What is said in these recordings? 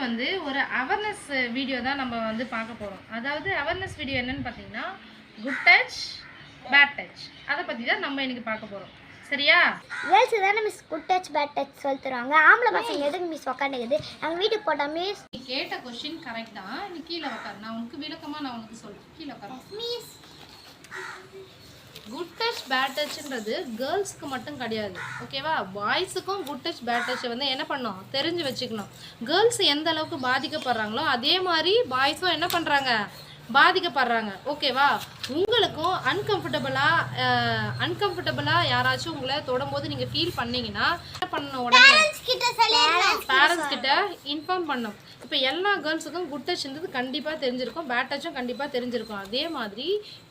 வந்து ஒரு awareness video தான் நம்ம வந்து பார்க்க போகிறோம் அதாவது அவேர்னஸ் வீடியோ என்னன்னு பார்த்தீங்கன்னா குட் டச் பேட் டச் அதை பற்றி தான் நம்ம இன்னைக்கு பார்க்க போகிறோம் சரியா? கேர்ள்ஸ் தானே miss good touch bad touch சொல்லி தருவாங்க. ஆம்பளை பசங்க எதுக்கு மிஸ் உக்காந்துக்குது? நாங்கள் வீட்டுக்கு போட்டோம் மிஸ் நீ கேட்ட கொஷின் கரெக்ட் தான். நீ கீழே உட்காரு நான் உனக்கு விளக்கமாக நான் உனக்கு சொல்கிறேன் கீழே உட்காரு மிஸ் குட் டச் பேட் டச்ன்றது கேர்ள்ஸ்க்கு மட்டும் கிடையாது. ஓகேவா பாய்ஸுக்கும் குட் டச் பேட் டச்சை வந்து என்ன பண்ணணும் தெரிஞ்சு வச்சுக்கணும். கேர்ள்ஸ் எந்த அளவுக்கு பாதிக்கப்படுறாங்களோ அதே மாதிரி பாய்ஸும் என்ன பண்ணுறாங்க பாதிக்கப்படுறாங்க. ஓகேவா உங்களுக்கும் அன்கம்ஃபர்டபுளாக அன்கம்ஃபர்டபுளாக யாராச்சும் உங்களை தொடும்போது நீங்கள் ஃபீல் பண்ணீங்கன்னா என்ன பண்ணணும் உடனே பேரண்ட்ஸ் கிட்ட இன்ஃபார்ம் பண்ணோம். இப்போ எல்லா கேர்ள்ஸுக்கும் குட் டச்ன்றது கண்டிப்பாக தெரிஞ்சிருக்கும். பேட் டச்சும் கண்டிப்பாக தெரிஞ்சிருக்கும். அதே மாதிரி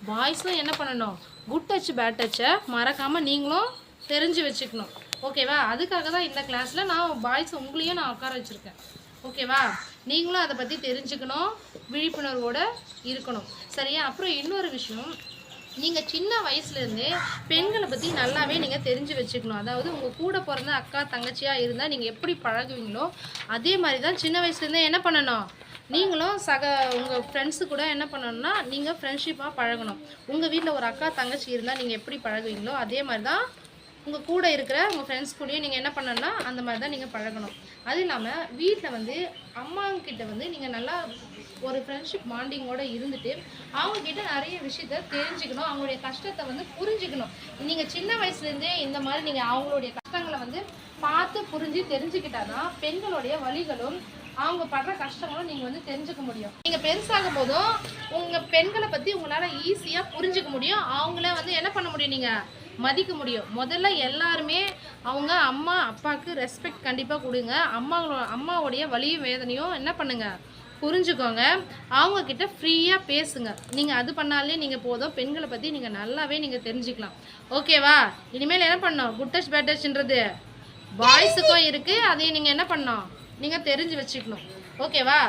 பாய்ஸும் என்ன பண்ணணும்? குட் டச் பேட் டச்சை மறக்காமல் நீங்களும் தெரிஞ்சு வச்சுக்கணும். ஓகேவா அதுக்காக தான் இந்த கிளாஸில் நான் பாய்ஸ் உங்களையும் நான் உட்கார வச்சுருக்கேன். ஓகேவா நீங்களும் அதை பற்றி தெரிஞ்சுக்கணும் விழிப்புணர்வோடு இருக்கணும். சரியா? அப்புறம் இன்னொரு விஷயம் நீங்கள் சின்ன வயசுலேருந்தே பெண்களை பற்றி நல்லாவே நீங்கள் தெரிஞ்சு வச்சுக்கணும். அதாவது உங்கள் கூட பிறந்த அக்கா தங்கச்சியாக இருந்தால் நீங்கள் எப்படி பழகுவீங்களோ அதே மாதிரி தான் சின்ன வயசுலேருந்தே என்ன பண்ணணும்? நீங்களும் சக உங்கள் ஃப்ரெண்ட்ஸு கூட என்ன பண்ணணும்னா நீங்கள் ஃப்ரெண்ட்ஷிப்பாக பழகணும். உங்கள் வீட்டில் ஒரு அக்கா தங்கச்சி இருந்தால் நீங்கள் எப்படி பழகுவீங்களோ அதே மாதிரி தான் உங்கள் கூட இருக்கிற உங்கள் ஃப்ரெண்ட்ஸ் கூடயும் நீங்கள் என்ன பண்ணணும்னா அந்த மாதிரி தான் நீங்கள் பழகணும். அது இல்லாமல் வீட்டில் வந்து அம்மாங்கிட்ட வந்து நீங்கள் நல்லா ஒரு ஃப்ரெண்ட்ஷிப் பாண்டிங்கோடு இருந்துட்டு அவங்கக்கிட்ட நிறைய விஷயத்த தெரிஞ்சுக்கணும் அவங்களுடைய கஷ்டத்தை வந்து புரிஞ்சுக்கணும். நீங்கள் சின்ன வயசுலேருந்தே இந்த மாதிரி நீங்கள் அவங்களுடைய கஷ்டங்களை வந்து பார்த்து புரிஞ்சு தெரிஞ்சுக்கிட்டாதான் பெண்களுடைய வழிகளும் அவங்க படுற கஷ்டங்களும் நீங்கள் வந்து தெரிஞ்சுக்க முடியும். நீங்கள் பெருசாகும் போதும் உங்கள் பெண்களை பற்றி உங்களால் ஈஸியாக புரிஞ்சுக்க முடியும். அவங்கள வந்து என்ன பண்ண முடியும் நீங்கள் மதிக்க முடியும். முதல்ல எல்லாருமே அவங்க அம்மா அப்பாவுக்கு ரெஸ்பெக்ட் கண்டிப்பாக கொடுங்க. அம்மாவோட அம்மாவுடைய வலியும் வேதனையும் என்ன பண்ணுங்க? புரிஞ்சுக்கோங்க. அவங்கக்கிட்ட ஃப்ரீயாக பேசுங்க. நீங்கள் அது பண்ணாலே நீங்கள் போதும். பெண்களை பற்றி நீங்கள் நல்லாவே நீங்கள் தெரிஞ்சுக்கலாம். ஓகேவா இனிமேல் என்ன பண்ணோம் குட் டச் பேட் டச்ன்றது பாய்ஸுக்கும் இருக்குது அதையும் நீங்கள் என்ன பண்ணோம் நீங்கள் தெரிஞ்சு வச்சுக்கணும். ஓகேவா